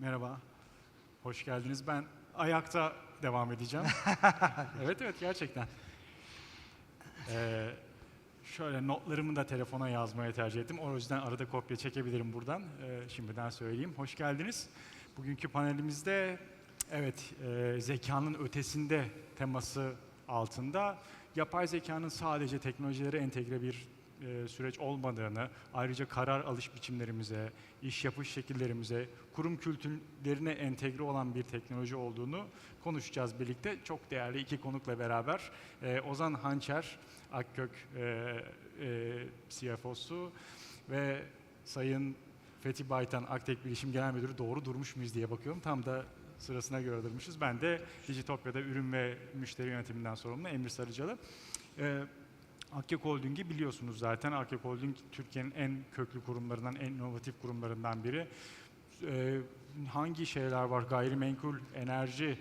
Merhaba, hoş geldiniz. Ben ayakta devam edeceğim. evet evet gerçekten. Ee, şöyle notlarımı da telefona yazmaya tercih ettim. O yüzden arada kopya çekebilirim buradan. Ee, şimdiden söyleyeyim. Hoş geldiniz. Bugünkü panelimizde evet e, zekanın ötesinde teması altında yapay zekanın sadece teknolojilere entegre bir e, süreç olmadığını, ayrıca karar alış biçimlerimize, iş yapış şekillerimize, kurum kültürlerine entegre olan bir teknoloji olduğunu konuşacağız birlikte. Çok değerli iki konukla beraber e, Ozan Hançer, Akkök e, e, CFO'su ve Sayın Fethi Baytan, Aktek Bilişim Genel Müdürü doğru durmuş muyuz diye bakıyorum. Tam da sırasına göre durmuşuz. Ben de Dijitopya'da ürün ve müşteri yönetiminden sorumlu Emir Sarıcalı. E, Akkek Holding'i biliyorsunuz zaten. Akkek Holding Türkiye'nin en köklü kurumlarından, en inovatif kurumlarından biri. Ee, hangi şeyler var? Gayrimenkul, enerji,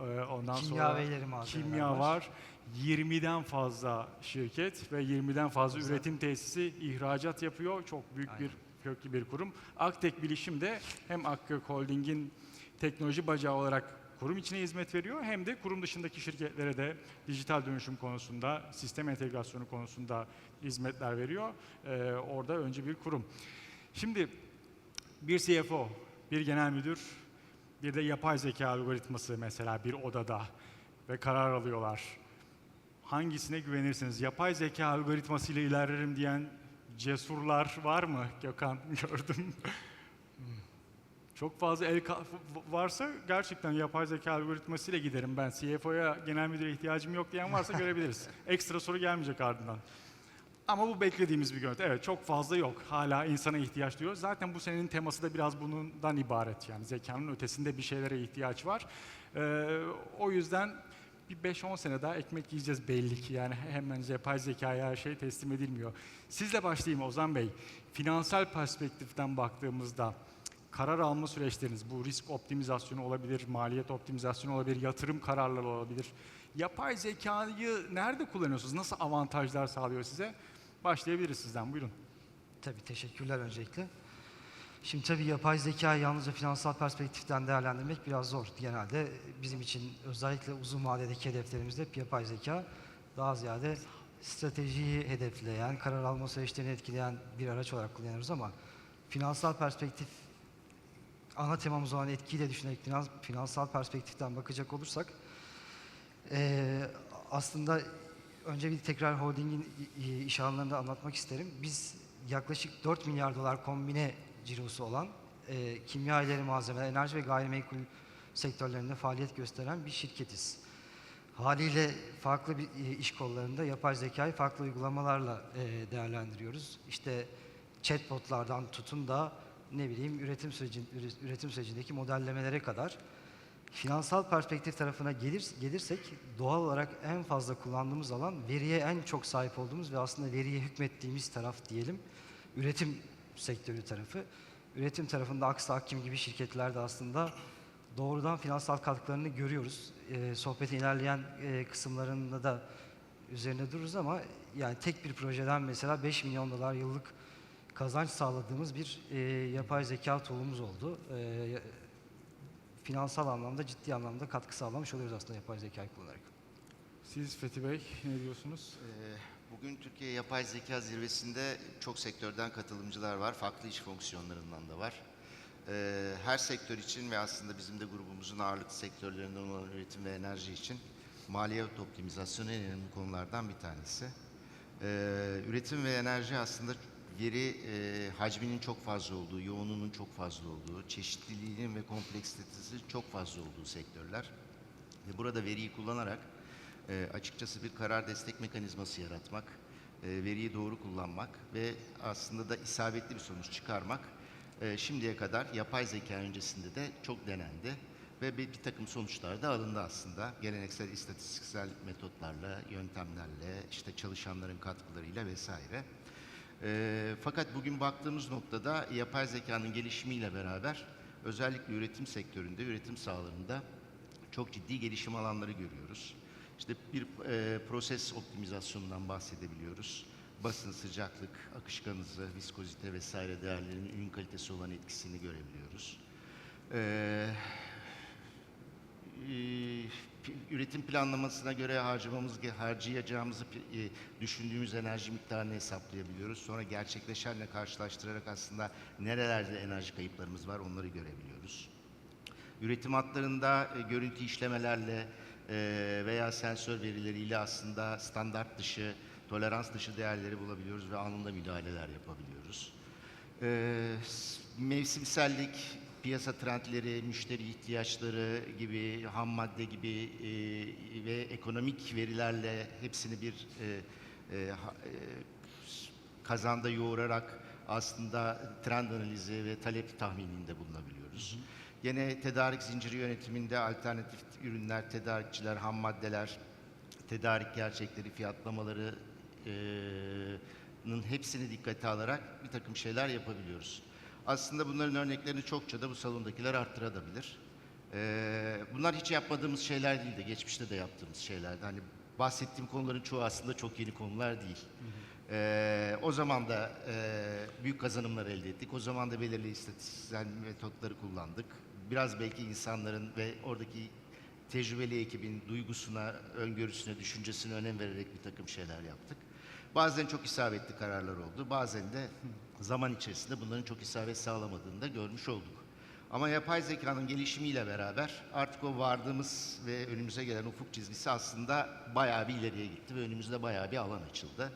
e, ondan Kimya sonra malzemeler kimya var. var. 20'den fazla şirket ve 20'den fazla Güzel. üretim tesisi ihracat yapıyor. Çok büyük Aynen. bir köklü bir kurum. Aktek Bilişim de hem Akkök Holding'in teknoloji bacağı olarak kurum içine hizmet veriyor hem de kurum dışındaki şirketlere de dijital dönüşüm konusunda, sistem entegrasyonu konusunda hizmetler veriyor. Ee, orada önce bir kurum. Şimdi bir CFO, bir genel müdür, bir de yapay zeka algoritması mesela bir odada ve karar alıyorlar. Hangisine güvenirsiniz? Yapay zeka algoritmasıyla ilerlerim diyen cesurlar var mı Gökhan? Gördüm. Çok fazla el varsa gerçekten yapay zeka algoritmasıyla giderim ben. CFO'ya genel müdüre ihtiyacım yok diyen varsa görebiliriz. Ekstra soru gelmeyecek ardından. Ama bu beklediğimiz bir görüntü. Evet çok fazla yok. Hala insana ihtiyaç duyuyor. Zaten bu senenin teması da biraz bundan ibaret. Yani zekanın ötesinde bir şeylere ihtiyaç var. Ee, o yüzden bir 5-10 sene daha ekmek yiyeceğiz belli ki. Yani hemen yapay zekaya her şey teslim edilmiyor. Sizle başlayayım Ozan Bey. Finansal perspektiften baktığımızda karar alma süreçleriniz, bu risk optimizasyonu olabilir, maliyet optimizasyonu olabilir, yatırım kararları olabilir. Yapay zekayı nerede kullanıyorsunuz? Nasıl avantajlar sağlıyor size? Başlayabiliriz sizden, buyurun. Tabii teşekkürler öncelikle. Şimdi tabii yapay zeka yalnızca finansal perspektiften değerlendirmek biraz zor. Genelde bizim için özellikle uzun vadedeki hedeflerimizde yapay zeka daha ziyade stratejiyi hedefleyen, karar alma süreçlerini etkileyen bir araç olarak kullanıyoruz ama finansal perspektif ana temamız olan etkiyi de düşünerek finans, finansal perspektiften bakacak olursak Ee, aslında önce bir tekrar holdingin iş alanlarını da anlatmak isterim. Biz yaklaşık 4 milyar dolar kombine cirosu olan e, kimya ileri malzemeler, enerji ve gayrimenkul sektörlerinde faaliyet gösteren bir şirketiz. Haliyle farklı bir e, iş kollarında yapay zekayı farklı uygulamalarla e, değerlendiriyoruz. İşte chatbotlardan tutun da ne bileyim üretim sürecin üre- üretim sürecindeki modellemelere kadar Finansal perspektif tarafına gelir, gelirsek doğal olarak en fazla kullandığımız alan veriye en çok sahip olduğumuz ve aslında veriye hükmettiğimiz taraf diyelim. Üretim sektörü tarafı. Üretim tarafında Aksa Akkim gibi şirketler de aslında doğrudan finansal katkılarını görüyoruz. Ee, sohbetin ilerleyen e, kısımlarında da üzerine dururuz ama yani tek bir projeden mesela 5 milyon dolar yıllık kazanç sağladığımız bir e, yapay zeka tool'umuz oldu. E, finansal anlamda ciddi anlamda katkı sağlamış oluyoruz aslında yapay zekayı kullanarak. Siz Fethi Bey ne diyorsunuz? Ee, Bugün Türkiye Yapay Zeka Zirvesi'nde çok sektörden katılımcılar var. Farklı iş fonksiyonlarından da var. Ee, Her sektör için ve aslında bizim de grubumuzun ağırlıklı sektörlerinden olan üretim ve enerji için maliyet optimizasyonu en önemli konulardan bir tanesi. Ee, Üretim ve enerji aslında veri e, hacminin çok fazla olduğu, yoğunluğunun çok fazla olduğu, çeşitliliğinin ve kompleksitesi çok fazla olduğu sektörler. Ve burada veriyi kullanarak e, açıkçası bir karar destek mekanizması yaratmak, e, veriyi doğru kullanmak ve aslında da isabetli bir sonuç çıkarmak e, şimdiye kadar yapay zeka öncesinde de çok denendi ve bir, bir takım sonuçlar da alındı aslında. Geleneksel istatistiksel metotlarla, yöntemlerle, işte çalışanların katkılarıyla vesaire. E, fakat bugün baktığımız noktada yapay zekanın gelişimiyle beraber özellikle üretim sektöründe, üretim sahalarında çok ciddi gelişim alanları görüyoruz. İşte bir e, proses optimizasyonundan bahsedebiliyoruz. Basın, sıcaklık, akışkan hızı, viskozite vesaire değerlerinin ürün kalitesi olan etkisini görebiliyoruz. Ee, e, pi- üretim planlamasına göre harcamamız harcayacağımızı e, düşündüğümüz enerji miktarını hesaplayabiliyoruz. Sonra gerçekleşenle karşılaştırarak aslında nerelerde enerji kayıplarımız var onları görebiliyoruz. Üretim hatlarında e, görüntü işlemelerle e, veya sensör verileriyle aslında standart dışı, tolerans dışı değerleri bulabiliyoruz ve anında müdahaleler yapabiliyoruz. Mevsimsellik, piyasa trendleri, müşteri ihtiyaçları gibi, ham madde gibi e, ve ekonomik verilerle hepsini bir e, e, e, kazanda yoğurarak aslında trend analizi ve talep tahmininde bulunabiliyoruz. Yine tedarik zinciri yönetiminde alternatif ürünler, tedarikçiler, ham maddeler, tedarik gerçekleri, fiyatlamaları eee, hepsini dikkate alarak bir takım şeyler yapabiliyoruz. Aslında bunların örneklerini çokça da bu salondakiler arttırabilir. Eee, bunlar hiç yapmadığımız şeyler değil de geçmişte de yaptığımız şeylerdi. Hani bahsettiğim konuların çoğu aslında çok yeni konular değil. Eee, o zaman da eee, büyük kazanımlar elde ettik. O zaman da belirli istatistiksel metotları kullandık. Biraz belki insanların ve oradaki tecrübeli ekibin duygusuna, öngörüsüne, düşüncesine önem vererek bir takım şeyler yaptık. Bazen çok isabetli kararlar oldu. Bazen de zaman içerisinde bunların çok isabet sağlamadığını da görmüş olduk. Ama yapay zekanın gelişimiyle beraber artık o vardığımız ve önümüze gelen ufuk çizgisi aslında bayağı bir ileriye gitti ve önümüzde bayağı bir alan açıldı.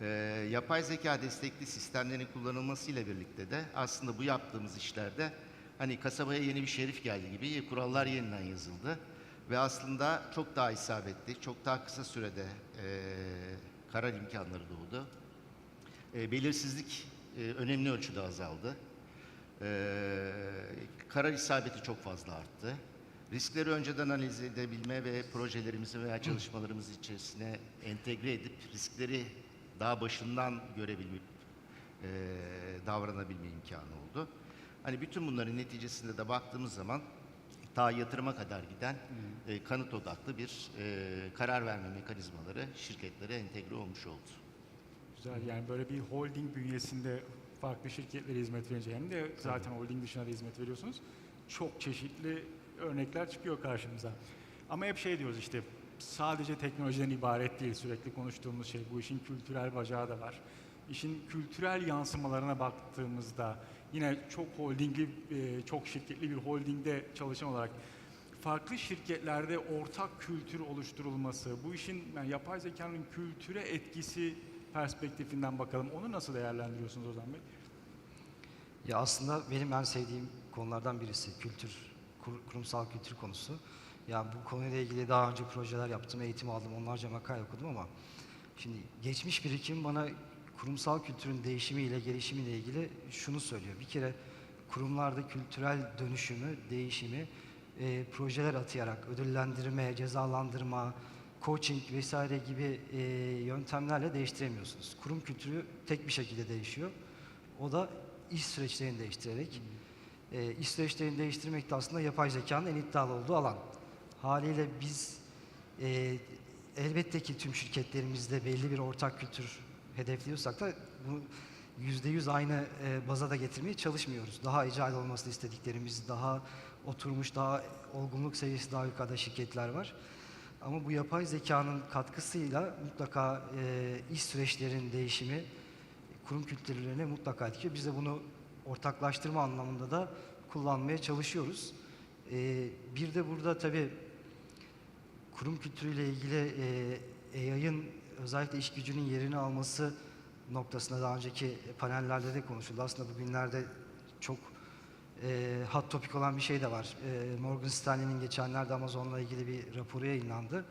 Ee, yapay zeka destekli sistemlerin kullanılmasıyla birlikte de aslında bu yaptığımız işlerde hani kasabaya yeni bir şerif geldi gibi kurallar yeniden yazıldı ve aslında çok daha isabetli, çok daha kısa sürede e, karar imkanları doğdu. E, belirsizlik e, önemli ölçüde azaldı. E, karar isabeti çok fazla arttı. Riskleri önceden analiz edebilme ve projelerimizi veya çalışmalarımız içerisine entegre edip riskleri daha başından görebilme, e, davranabilme imkanı oldu. Hani bütün bunların neticesinde de baktığımız zaman ta yatırıma kadar giden e, kanıt odaklı bir e, karar verme mekanizmaları şirketlere entegre olmuş oldu. Güzel yani böyle bir holding bünyesinde farklı şirketlere hizmet verince hem de zaten holding dışına da hizmet veriyorsunuz. Çok çeşitli örnekler çıkıyor karşımıza. Ama hep şey diyoruz işte sadece teknolojiden ibaret değil sürekli konuştuğumuz şey. Bu işin kültürel bacağı da var. İşin kültürel yansımalarına baktığımızda yine çok holdingli, e, çok şirketli bir holdingde çalışan olarak farklı şirketlerde ortak kültür oluşturulması, bu işin yani yapay zekanın kültüre etkisi perspektifinden bakalım. Onu nasıl değerlendiriyorsunuz Ozan Bey? Ya aslında benim en sevdiğim konulardan birisi kültür, kur- kurumsal kültür konusu. Ya bu konuyla ilgili daha önce projeler yaptım, eğitim aldım, onlarca makale okudum ama şimdi geçmiş birikim bana kurumsal kültürün değişimiyle, gelişimiyle ilgili şunu söylüyor. Bir kere kurumlarda kültürel dönüşümü, değişimi e, projeler atayarak ödüllendirme, cezalandırma, coaching vesaire gibi e, yöntemlerle değiştiremiyorsunuz. Kurum kültürü tek bir şekilde değişiyor. O da iş süreçlerini değiştirerek. E, iş süreçlerini değiştirmek de aslında yapay zekanın en iddialı olduğu alan. Haliyle biz e, elbette ki tüm şirketlerimizde belli bir ortak kültür hedefliyorsak da bunu yüzde yüz aynı e, baza da getirmeye çalışmıyoruz. Daha agile olmasını istediklerimiz, daha oturmuş, daha olgunluk seviyesi daha yukarıda şirketler var. Ama bu yapay zekanın katkısıyla mutlaka e, iş süreçlerinin değişimi, kurum kültürlerine mutlaka etkiliyor. Biz de bunu ortaklaştırma anlamında da kullanmaya çalışıyoruz. E, bir de burada tabii kurum kültürüyle ilgili e, AI'ın özellikle iş gücünün yerini alması noktasında daha önceki panellerde de konuşuldu. Aslında bugünlerde çok e, hot topic olan bir şey de var. E, Morgan Stanley'nin geçenlerde Amazon'la ilgili bir raporu yayınlandı.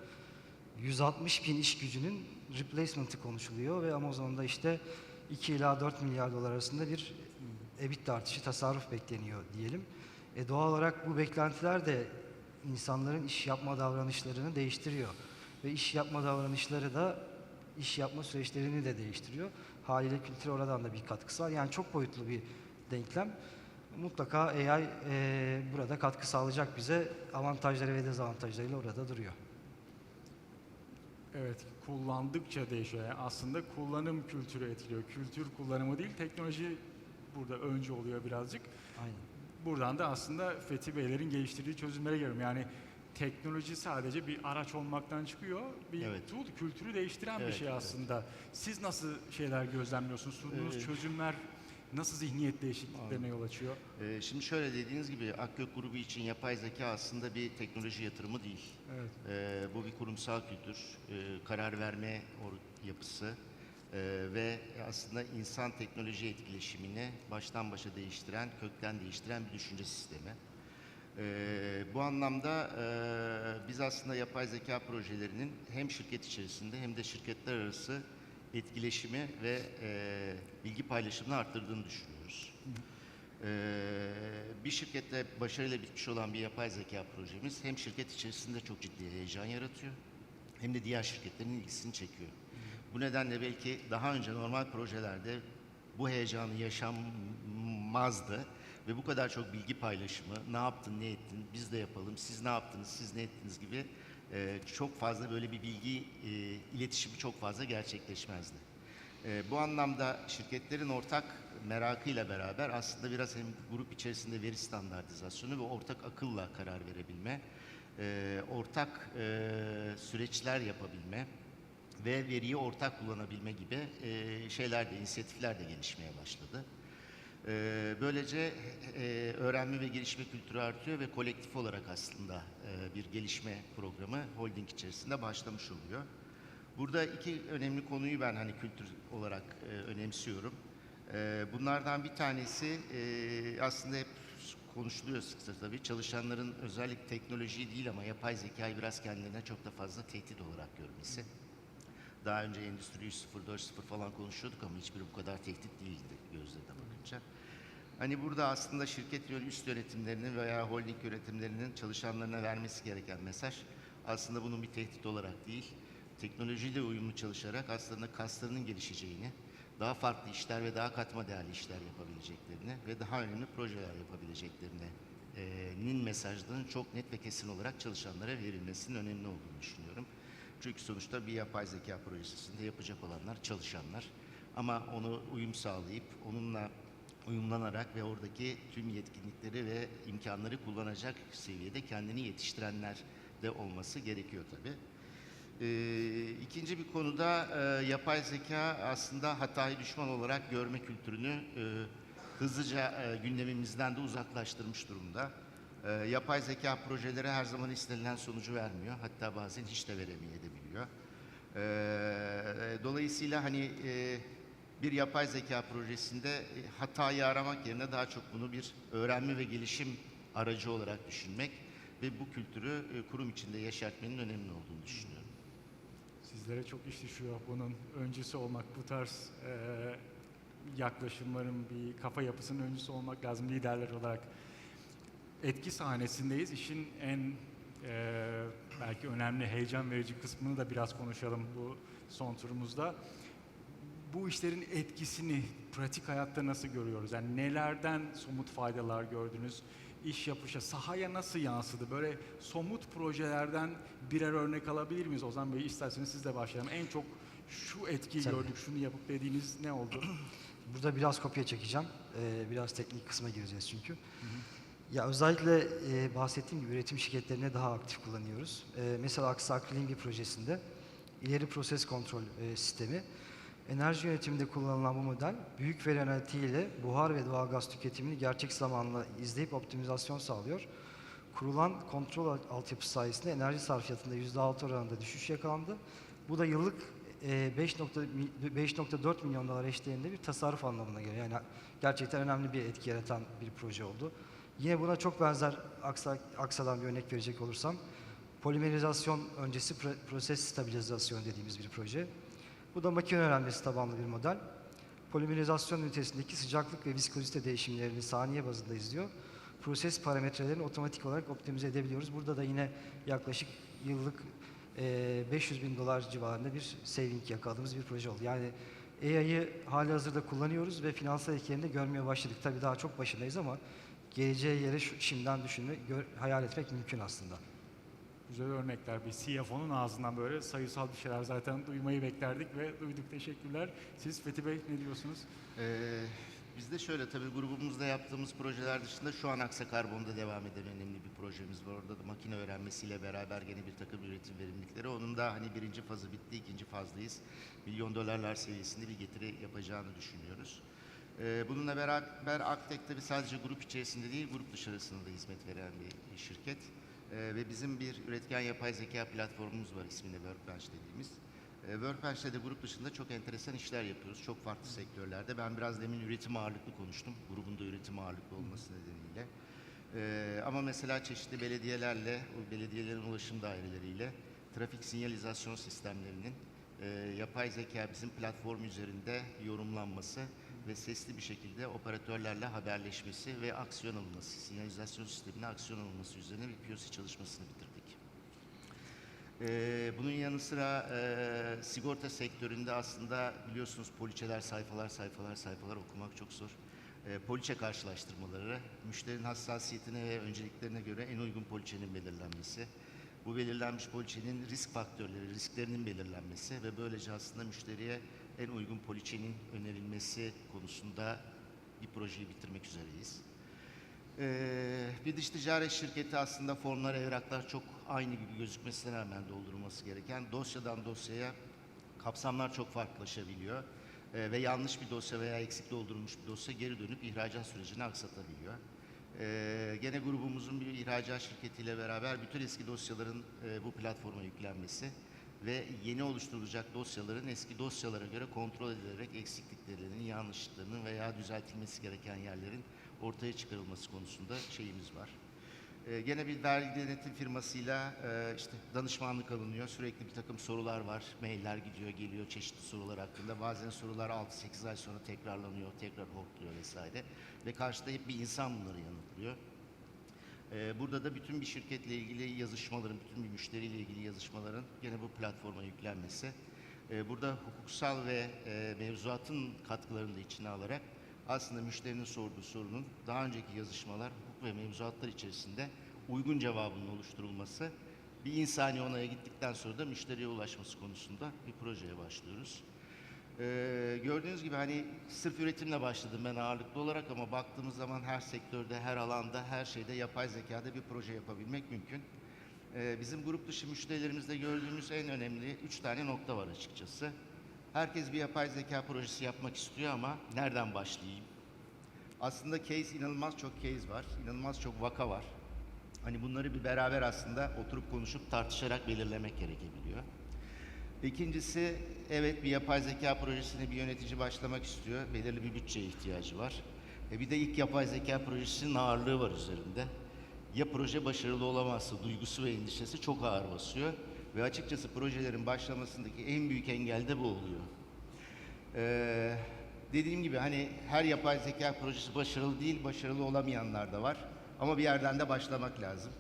160 bin iş gücünün replacement'ı konuşuluyor ve Amazon'da işte 2 ila 4 milyar dolar arasında bir EBITDA artışı, tasarruf bekleniyor diyelim. E doğal olarak bu beklentiler de insanların iş yapma davranışlarını değiştiriyor. Ve iş yapma davranışları da iş yapma süreçlerini de değiştiriyor. Haliyle kültür oradan da bir katkısı var. Yani çok boyutlu bir denklem. Mutlaka AI e, burada katkı sağlayacak bize avantajları ve dezavantajlarıyla orada duruyor. Evet, kullandıkça değişiyor. Yani aslında kullanım kültürü etkiliyor. Kültür kullanımı değil, teknoloji burada önce oluyor birazcık. Aynen. buradan da aslında Fethi Beylerin geliştirdiği çözümlere geliyorum. Yani teknoloji sadece bir araç olmaktan çıkıyor. Bir Evet. tool, kültürü değiştiren bir Evet, şey evet. aslında. Siz nasıl şeyler gözlemliyorsunuz? Sunduğunuz Ee, çözümler nasıl zihniyet değişikliklerine yol açıyor? Ee, şimdi şöyle dediğiniz gibi Akgök grubu için yapay zeka aslında bir teknoloji yatırımı değil. Evet. Ee, bu bir kurumsal kültür, ee, karar verme or- yapısı ee, ve aslında insan teknoloji etkileşimini baştan başa değiştiren, kökten değiştiren bir düşünce sistemi. Ee, bu anlamda ee, biz aslında yapay zeka projelerinin hem şirket içerisinde hem de şirketler arası etkileşimi ve ee, bilgi paylaşımını arttırdığını düşünüyoruz. Ee, bir şirkette başarıyla bitmiş olan bir yapay zeka projemiz hem şirket içerisinde çok ciddi heyecan yaratıyor hem de diğer şirketlerin ilgisini çekiyor. Bu nedenle belki daha önce normal projelerde bu heyecanı yaşanmazdı ve bu kadar çok bilgi paylaşımı, ne yaptın, ne ettin, biz de yapalım, siz ne yaptınız, siz ne ettiniz gibi e, çok fazla böyle bir bilgi e, iletişimi çok fazla gerçekleşmezdi. E, bu anlamda şirketlerin ortak merakıyla beraber aslında biraz hem grup içerisinde veri standartizasyonu ve ortak akılla karar verebilme, e, ortak e, süreçler yapabilme ve veriyi ortak kullanabilme gibi e, şeyler de, inisiyatifler de gelişmeye başladı. E, böylece e, öğrenme ve gelişme kültürü artıyor ve kolektif olarak aslında e, bir gelişme programı holding içerisinde başlamış oluyor. Burada iki önemli konuyu ben hani kültür olarak e, önemsiyorum. E, bunlardan bir tanesi e, aslında hep konuşuluyor sıkça tabii. Çalışanların özellikle teknolojiyi değil ama yapay zekayı biraz kendilerine çok da fazla tehdit olarak görmesi. Daha önce Endüstri 3.0, 4.0 falan konuşuyorduk ama hiçbiri bu kadar tehdit değildi gözlerine bakınca. Hani burada aslında şirket üst yönetimlerinin veya holding yönetimlerinin çalışanlarına vermesi gereken mesaj aslında bunun bir tehdit olarak değil, teknolojiyle uyumlu çalışarak aslında kaslarının gelişeceğini, daha farklı işler ve daha katma değerli işler yapabileceklerini ve daha önemli projeler yapabileceklerini e, nin mesajlarının çok net ve kesin olarak çalışanlara verilmesinin önemli olduğunu düşünüyorum. Çünkü sonuçta bir yapay zeka projesinde yapacak olanlar çalışanlar. Ama onu uyum sağlayıp onunla uyumlanarak ve oradaki tüm yetkinlikleri ve imkanları kullanacak seviyede kendini yetiştirenler de olması gerekiyor tabii. Ee, ikinci bir konuda e, yapay zeka aslında hatayı düşman olarak görme kültürünü e, hızlıca e, gündemimizden de uzaklaştırmış durumda. E, yapay zeka projeleri her zaman istenilen sonucu vermiyor. Hatta bazen hiç de veremeyebiliyor. E, dolayısıyla hani e, bir yapay zeka projesinde e, hatayı aramak yerine daha çok bunu bir öğrenme ve gelişim aracı olarak düşünmek ve bu kültürü e, kurum içinde yaşatmanın önemli olduğunu düşünüyorum. Sizlere çok iş düşüyor bunun öncüsü olmak, bu tarz e, yaklaşımların bir kafa yapısının öncüsü olmak lazım liderler olarak. Etki sahnesindeyiz. İşin en e, belki önemli, heyecan verici kısmını da biraz konuşalım bu son turumuzda. Bu işlerin etkisini pratik hayatta nasıl görüyoruz? Yani nelerden somut faydalar gördünüz? İş yapışa, sahaya nasıl yansıdı? Böyle somut projelerden birer örnek alabilir miyiz? Ozan Bey isterseniz sizle başlayalım. En çok şu etkiyi Tabii. gördük, şunu yapıp dediğiniz ne oldu? Burada biraz kopya çekeceğim. Ee, biraz teknik kısma gireceğiz çünkü. Ya özellikle e, bahsettiğim gibi üretim şirketlerine daha aktif kullanıyoruz. E, mesela Aksakril'in bir projesinde ileri proses kontrol e, sistemi enerji yönetiminde kullanılan bu model büyük veri analitiği ile buhar ve doğalgaz tüketimini gerçek zamanla izleyip optimizasyon sağlıyor. Kurulan kontrol al- altyapısı sayesinde enerji sarfiyatında %6 oranında düşüş yakalandı. Bu da yıllık e, 5.4 milyon dolar eşdeğinde bir tasarruf anlamına geliyor. Yani gerçekten önemli bir etki yaratan bir proje oldu. Yine buna çok benzer Aksa, Aksa'dan bir örnek verecek olursam, polimerizasyon öncesi pro- proses stabilizasyon dediğimiz bir proje. Bu da makine öğrenmesi tabanlı bir model. Polimerizasyon ünitesindeki sıcaklık ve viskozite değişimlerini saniye bazında izliyor. Proses parametrelerini otomatik olarak optimize edebiliyoruz. Burada da yine yaklaşık yıllık eee, 500 bin dolar civarında bir saving yakaladığımız bir proje oldu. Yani AI'yı hali hazırda kullanıyoruz ve finansal etkilerini de görmeye başladık. Tabii daha çok başındayız ama geleceğe yere şu, şimdiden düşünme, gör- hayal etmek mümkün aslında. Güzel örnekler. Bir CFO'nun ağzından böyle sayısal bir şeyler zaten duymayı beklerdik ve duyduk. Teşekkürler. Siz Fethi Bey ne diyorsunuz? Ee, Bizde şöyle tabii grubumuzda yaptığımız projeler dışında şu an Aksa Karbon'da devam eden önemli bir projemiz var. Orada da makine öğrenmesiyle beraber gene bir takım üretim verimlilikleri. Onun da hani birinci fazı bitti, ikinci fazdayız. Milyon dolarlar seviyesinde bir getiri yapacağını düşünüyoruz. Ee, bununla beraber Aktek tabii sadece grup içerisinde değil, grup dışarısında da hizmet veren bir şirket. Ee, ve bizim bir üretken yapay zeka platformumuz var isminde Workbench dediğimiz. E, Workbench'te de grup dışında çok enteresan işler yapıyoruz. Çok farklı sektörlerde. Ben biraz demin üretim ağırlıklı konuştum. Grubun da üretim ağırlıklı olması nedeniyle. Ama mesela çeşitli belediyelerle, o belediyelerin ulaşım daireleriyle trafik sinyalizasyon sistemlerinin e, yapay zeka bizim platform üzerinde yorumlanması ve sesli bir şekilde operatörlerle haberleşmesi ve aksiyon alınması, sinyalizasyon sistemine aksiyon alınması üzerine bir POC çalışmasını bitirdik. Ee, bunun yanı sıra e, sigorta sektöründe aslında biliyorsunuz poliçeler sayfalar sayfalar sayfalar okumak çok zor. E, poliçe karşılaştırmaları, müşterinin hassasiyetine ve önceliklerine göre en uygun poliçenin belirlenmesi, bu belirlenmiş poliçenin risk faktörleri, risklerinin belirlenmesi ve böylece aslında müşteriye en uygun poliçenin önerilmesi konusunda bir projeyi bitirmek üzereyiz. Ee, bir dış ticaret şirketi aslında formlar, evraklar çok aynı gibi gözükmesine rağmen doldurulması gereken dosyadan dosyaya kapsamlar çok farklılaşabiliyor. Ee, ve yanlış bir dosya veya eksik doldurulmuş bir dosya geri dönüp ihracat sürecini aksatabiliyor. Ee, gene grubumuzun bir ihracat şirketiyle beraber bütün eski dosyaların e, bu platforma yüklenmesi ve yeni oluşturulacak dosyaların eski dosyalara göre kontrol edilerek eksikliklerinin, yanlışlıklarının veya düzeltilmesi gereken yerlerin ortaya çıkarılması konusunda şeyimiz var. Ee, gene bir vergi denetim firmasıyla e, işte danışmanlık alınıyor. Sürekli bir takım sorular var. Mailler gidiyor, geliyor çeşitli sorular hakkında. Bazen sorular 6-8 ay sonra tekrarlanıyor, tekrar hortluyor vesaire. Ve karşıda hep bir insan bunları yanıtlıyor. Ee, Burada da bütün bir şirketle ilgili yazışmaların, bütün bir müşteriyle ilgili yazışmaların gene bu platforma yüklenmesi. Ee, Burada hukuksal ve e, mevzuatın katkılarını da içine alarak aslında müşterinin sorduğu sorunun daha önceki yazışmalar, hukuk ve mevzuatlar içerisinde uygun cevabının oluşturulması, bir insani onaya gittikten sonra da müşteriye ulaşması konusunda bir projeye başlıyoruz. Ee, gördüğünüz gibi hani sırf üretimle başladım ben ağırlıklı olarak ama baktığımız zaman her sektörde, her alanda, her şeyde yapay zekada bir proje yapabilmek mümkün. Ee, bizim grup dışı müşterilerimizde gördüğümüz en önemli üç tane nokta var açıkçası. Herkes bir yapay zeka projesi yapmak istiyor ama nereden başlayayım? Aslında case inanılmaz çok case var, inanılmaz çok vaka var. Hani bunları bir beraber aslında oturup konuşup tartışarak belirlemek gerekebiliyor. İkincisi, evet bir yapay zeka projesine bir yönetici başlamak istiyor. Belirli bir bütçeye ihtiyacı var. E bir de ilk yapay zeka projesinin ağırlığı var üzerinde. Ya proje başarılı olamazsa duygusu ve endişesi çok ağır basıyor. Ve açıkçası projelerin başlamasındaki en büyük engel de bu oluyor. Ee, dediğim gibi hani her yapay zeka projesi başarılı değil, başarılı olamayanlar da var. Ama bir yerden de başlamak lazım.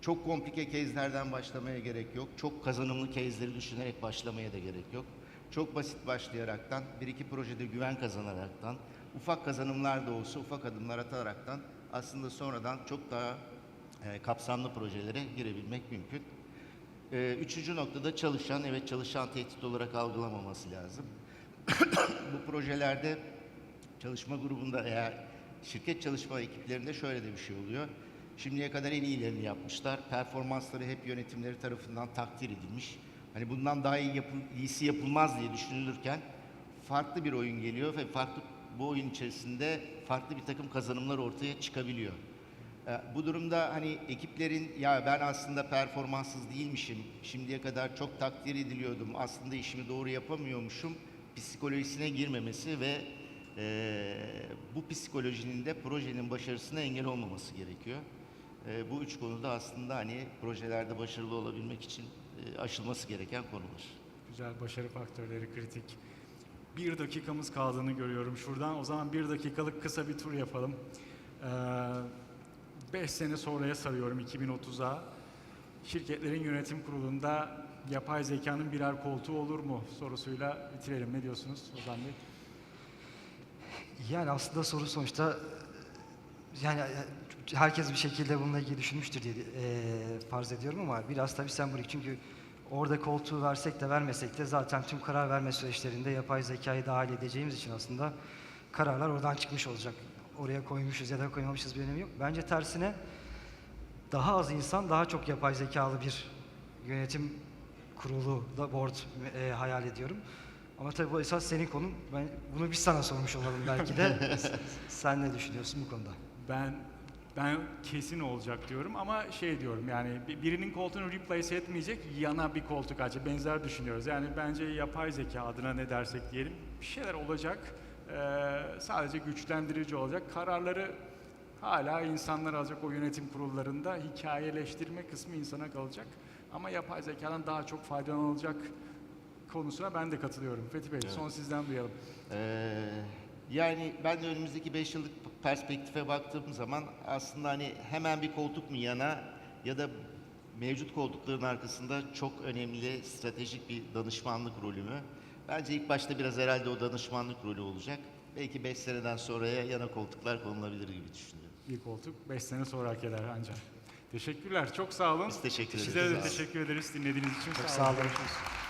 Çok komplike case'lerden başlamaya gerek yok. Çok kazanımlı case'leri düşünerek başlamaya da gerek yok. Çok basit başlayaraktan, bir iki projede güven kazanaraktan, ufak kazanımlar da olsa ufak adımlar ataraktan aslında sonradan çok daha e, kapsamlı projelere girebilmek mümkün. E, üçüncü noktada çalışan, evet çalışan tehdit olarak algılamaması lazım. Bu projelerde çalışma grubunda veya şirket çalışma ekiplerinde şöyle de bir şey oluyor. Şimdiye kadar en iyilerini yapmışlar. Performansları hep yönetimleri tarafından takdir edilmiş. Hani bundan daha iyi yapıl, iyisi yapılmaz diye düşünülürken farklı bir oyun geliyor ve farklı bu oyun içerisinde farklı bir takım kazanımlar ortaya çıkabiliyor. Ee, Bu durumda hani ekiplerin ya ben aslında performanssız değilmişim, şimdiye kadar çok takdir ediliyordum, aslında işimi doğru yapamıyormuşum psikolojisine girmemesi ve eee, bu psikolojinin de projenin başarısına engel olmaması gerekiyor. Eee, bu üç konuda aslında hani projelerde başarılı olabilmek için eee, aşılması gereken konular. Güzel başarı faktörleri kritik. Bir dakikamız kaldığını görüyorum şuradan. O zaman bir dakikalık kısa bir tur yapalım. 5 sene sonraya sarıyorum 2030'a. Şirketlerin yönetim kurulunda yapay zekanın birer koltuğu olur mu sorusuyla bitirelim. Ne diyorsunuz Ozan Bey? Yani aslında soru sonuçta yani e, herkes bir şekilde bununla ilgili düşünmüştür diye e, farz ediyorum ama biraz tabii sembolik çünkü orada koltuğu versek de vermesek de zaten tüm karar verme süreçlerinde yapay zekayı dahil edeceğimiz için aslında kararlar oradan çıkmış olacak. Oraya koymuşuz ya da koymamışız bir önemi yok. Bence tersine daha az insan, daha çok yapay zekalı bir yönetim kurulu da board e, hayal ediyorum. Ama tabii bu esas senin konun. Ben bunu biz sana sormuş olalım belki de. Sen ne düşünüyorsun bu konuda? Ben ben kesin olacak diyorum ama şey diyorum yani bi- birinin koltuğunu replace etmeyecek yana bir koltuk açacak. Benzer düşünüyoruz. Yani bence yapay zeka adına ne dersek diyelim bir şeyler olacak. Ee, sadece güçlendirici olacak. Kararları hala insanlar alacak o yönetim kurullarında. Hikayeleştirme kısmı insana kalacak. Ama yapay zekadan daha çok faydalanılacak konusuna ben de katılıyorum. Fethi Bey son sizden duyalım. Ee, yani ben de önümüzdeki 5 yıllık perspektife baktığım zaman aslında hani hemen bir koltuk mu yana ya da mevcut koltukların arkasında çok önemli stratejik bir danışmanlık rolü mü? Bence ilk başta biraz herhalde o danışmanlık rolü olacak. Belki 5 seneden sonraya yana koltuklar konulabilir gibi düşünüyorum. Bir koltuk 5 sene sonra hak eder ancak. Teşekkürler. Çok sağ olun. Biz teşekkür ederiz. Sizlere de Sağ olun. teşekkür ederiz dinlediğiniz için. Çok sağ olun. Görüşürüz.